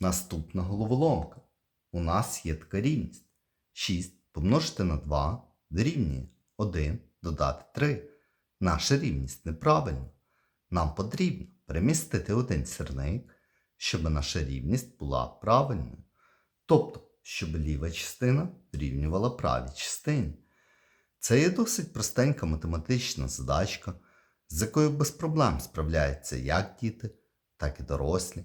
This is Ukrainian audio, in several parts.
Наступна головоломка. У нас є така рівність. 6 помножити на 2 дорівнює 1 додати 3. Наша рівність неправильна. Нам потрібно перемістити один сірник, щоб наша рівність була правильною. Тобто, щоб ліва частина дорівнювала правій частині. Це є досить простенька математична задачка, з якою без проблем справляються як діти, так і дорослі.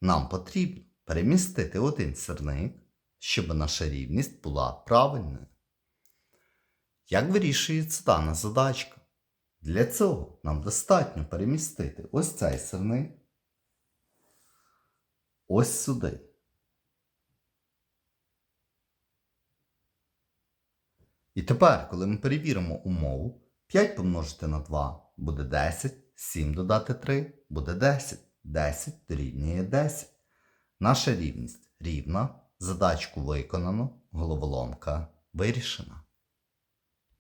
Нам потрібно перемістити один сірник, щоб наша рівність була правильною. Як вирішується дана задачка? Для цього нам достатньо перемістити ось цей сирник ось сюди. І тепер, коли ми перевіримо умову, 5 помножити на 2 буде 10, 7 додати 3 буде 10. 10 дорівнює 10. Наша рівність рівна, задачку виконано, головоломка вирішена.